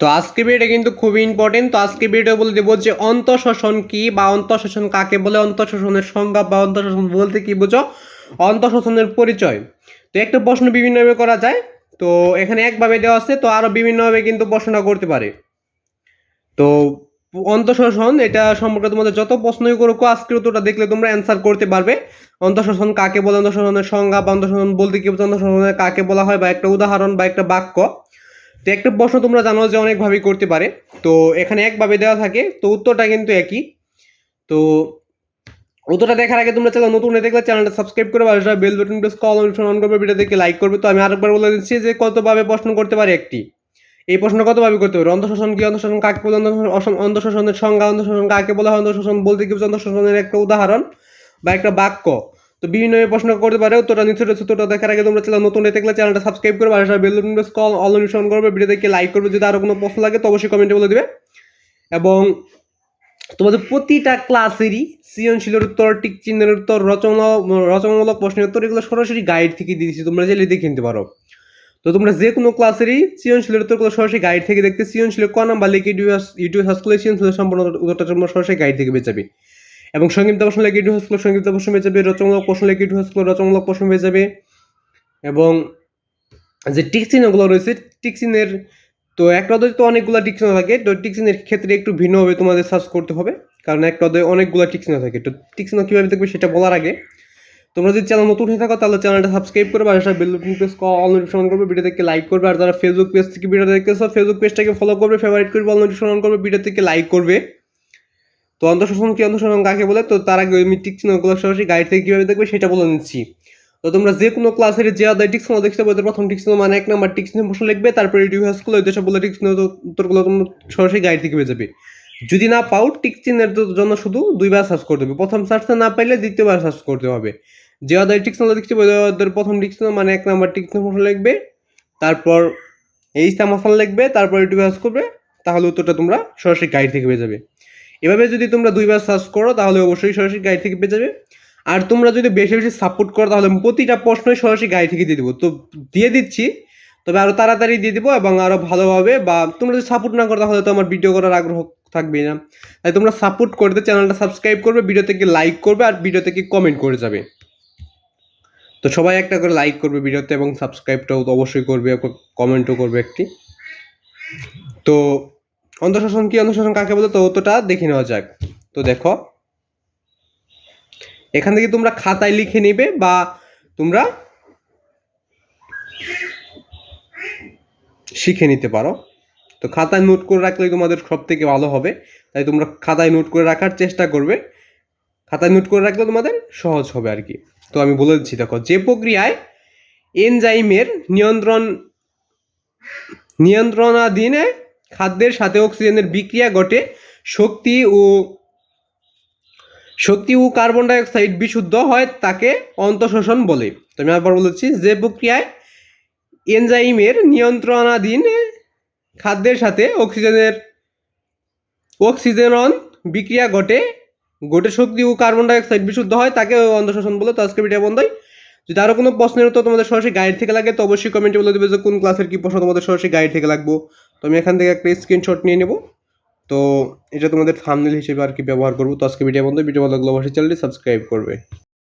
তো আজকে ভিডিওটা কিন্তু খুবই ইম্পর্টেন্ট তো আজকে ভিডিও বলে দেবো যে অন্তঃশোষণ কি বা অন্তঃশোষণ কাকে বলে? অন্তঃশোষণের সংজ্ঞা বা অন্তঃশোষণ বলতে কি বুঝো? অন্তঃশোষণের পরিচয়। তো একটা প্রশ্ন বিভিন্নভাবে করা যায়। তো এখানে একভাবে দেওয়া আছে, তো আরও বিভিন্নভাবে কিন্তু প্রশ্নটা করতে পারে। তো অন্তঃশোষণ এটা সম্পর্কে তোমাদের যত প্রশ্নই করুক, আজকের উত্তরটা দেখলে তোমরা অ্যান্সার করতে পারবে। অন্তঃশোষণ কাকে বলে? অন্তঃশোষণের সংজ্ঞা বা অন্তঃশোষণ বলতে কি অন্তঃশোষণের কাকে বলা হয়? বা একটা উদাহরণ বা একটা বাক্য। তো একটা প্রশ্ন তোমরা জানো যে অনেকভাবেই করতে পারে। তো এখানে একভাবে দেওয়া থাকে, তো উত্তরটা কিন্তু একই। তো উত্তরটা দেখার আগে তোমরা চ্যানেল নতুন দেখলে চ্যানেলটা সাবস্ক্রাইব করে আর bell button press call option on করবে ভিডিও দেখে লাইক করবে। তো আমি আরেকবার বলে দিচ্ছি যে কতভাবে প্রশ্ন করতে পারে একটি। এই প্রশ্ন কতভাবে করতে পারে? অন্তঃশোষণ কি অন্তঃশোষণ কাকে বলে অন্তঃশোষণের সংজ্ঞা অন্তঃশোষণ কাকে বলা হয়? অন্তঃশোষণ বলতে কি বোঝো? অন্তঃশোষণের একটা উদাহরণ বা একটা বাক্য। তো বিভিন্ন প্রশ্ন করতে পারে, উত্তরটা নিচে উত্তরটা দেখার আগে তোমরা চ্যানেল নতুন দেখলে চ্যানেলটা সাবস্ক্রাইব করবে, আর বেল কল অল অন করবে ভিডিও দেখে লাইক করবে, যদি আরও কোনো প্রশ্ন লাগে তো অবশ্যই কমেন্টে বলে দিবে। এবং তোমাদের প্রতিটা ক্লাসেরই সৃজনশীলের উত্তর টিক চিহ্নের উত্তর, রচনা, রচনামূলক প্রশ্নের উত্তর, এগুলো সরাসরি গাইড থেকে দিয়েছি তোমরা চাইলে দেখে নিতে পারো। তো তোমরা যে কোনো ক্লাসেরই সৃজনশীলের উত্তরগুলো সরাসরি গাইড থেকে দেখতে সৃজনশীলের ক নাম্বার লিখে ইউটিউব ইউটিউব সার্চ সম্পূর্ণ উত্তরটা তোমরা সরাসরি গাইড থেকে পেয়ে যাবে এবং সংক্ষিপ্ত প্রশ্ন লেগে ইউটিউব স্কুল সংক্ষিপ্ত প্রশ্ন পেয়ে যাবে রচনামূলক প্রশ্ন লেগে ইউটিউব স্কুল রচনামূলক প্রশ্ন পেয়ে যাবে। এবং যে টিক চিহ্নগুলো রয়েছে, টিক চিহ্নের তো একটা অধ্যায় তো অনেকগুলো টিক থাকে, তো টিকচিহ্নের ক্ষেত্রে একটু ভিন্নভাবে তোমাদের সার্চ করতে হবে, কারণ একটা অধ্যায় অনেকগুলো টিক চিহ্ন থাকে। তো টিক কীভাবে দেখবে সেটা বলার আগে তোমরা যদি চ্যানেল নতুন হয়ে থাকো, তাহলে চ্যানেলটা সাবস্ক্রাইব করবে আর সেটা bell button press all notification করবে ভিডিও থেকে লাইক করবে, আর যারা ফেসবুক পেজ থেকে ভিডিও দেখতেছো ফেসবুক পেজটাকে ফলো করবে ফেভারিট করবে অল নোটিফিকেশন করবে ভিডিও থেকে লাইক করবে। তো অন্তঃশোষণ কি অন্তঃশোষণ কাকে বলে? তো তার আগে ওই টিক চিহ্নগুলো সরাসরি গাইড থেকে কীভাবে দেখবে সেটা বলে নিচ্ছি। তো তোমরা যে কোনো ক্লাসের যে আদায় টিক চিহ্ন দেখতে পাবে প্রথম টিক চিহ্ন মানে এক নাম্বার টিক চিহ্ন প্রশ্ন লিখবে, তারপরে ইউটিউব স্কুল ওই সবগুলো টিক চিহ্ন উত্তরগুলো তোমরা সরাসরি গাইড থেকে পেয়ে যাবে। যদি না পাও টিক চিহ্নের জন্য শুধু দুইবার সার্চ করতে হবে প্রথম সার্চটা না পাইলে দ্বিতীয়বার সার্চ করতে হবে। যে আদায় টিক চিহ্ন দেখতে পাবে প্রথম টিক চিহ্ন মানে এক নাম্বার টিক চিহ্ন প্রশ্ন লিখবে, তারপর এই সামাফল লিখবে, তারপর সার্চ করবে তাহলে উত্তরটা তোমরা সরাসরি গাইড থেকে পেয়ে যাবে। এভাবে যদি তোমরা দুইবার সার্চ করো, তাহলে অবশ্যই সরাসরি গাইড থেকে পেয়ে যাবে। আর তোমরা যদি বেশি বেশি সাপোর্ট করো, তাহলে প্রতিটা প্রশ্নই সরাসরি গাইড থেকে দিয়ে দেবো। তো দিয়ে দিচ্ছি, তবে আরও তাড়াতাড়ি দিয়ে দেবো এবং আরও ভালোভাবে বা তোমরা যদি সাপোর্ট না করো, তাহলে তো আমার ভিডিও করার আগ্রহ থাকবেই না। তাই তোমরা সাপোর্ট করতে চ্যানেলটা সাবস্ক্রাইব করবে ভিডিও থেকে লাইক করবে আর ভিডিও থেকে কমেন্ট করে যাবে। তো সবাই একটা করে লাইক করবে ভিডিওতে এবং সাবস্ক্রাইবটাও অবশ্যই করবে কমেন্টও করবে একটি। তো অন্তঃশাসন কি অন্তঃশাসন কাকে বলে? তো অতটা দেখে নেওয়া যাক। তো দেখো, এখান থেকে তোমরা খাতায় লিখে নেবে বা তোমরা শিখে নিতে পারো। তো খাতায় নোট করে রাখলেই তোমাদের সব থেকে ভালো হবে। তাই তোমরা খাতায় নোট করে রাখার চেষ্টা করবে। খাতায় নোট করে রাখলে তোমাদের সহজ হবে আর কি। তো আমি বলে দিচ্ছি, দেখো, যে প্রক্রিয়ায় এনজাইমের নিয়ন্ত্রণ নিয়ন্ত্রণাধীনে খাদ্যের সাথে অক্সিজেনের বিক্রিয়া ঘটে। শক্তি ও শক্তি ও কার্বন ডাইঅক্সাইড বিশুদ্ধ হয় তাকে অন্তঃশোষণ বলে। তো আমি আবার বলেছি যে প্রক্রিয়ায় এনজাইমের নিয়ন্ত্রণাধীন খাদ্যের সাথে অক্সিজেনের অক্সিজেনন বিক্রিয়া ঘটে। ঘটে শক্তি ও কার্বন ডাইঅক্সাইড বিশুদ্ধ হয় তাকে অন্তঃশোষণ বলে। তো আজকে ভিডিও বন্ধই। যদি আরও কোনো প্রশ্নের উত্তর তোমাদের সরাসরি গাইড থেকে লাগে, তো অবশ্যই কমেন্টে বলে দেবে যে কোন ক্লাসের কী প্রশ্ন তোমাদের সরাসরি গাইড থেকে লাগবো। তো আমি এখান থেকে একটা স্ক্রিনশট নিয়ে নেব। তো এটা তোমাদের থামনেল হিসেবে আর কি ব্যবহার করব। তো আজকে ভিডিও বন্ধ। ভিডিও ভালো লাগলে অবশ্যই চ্যানেলটি সাবস্ক্রাইব করবে।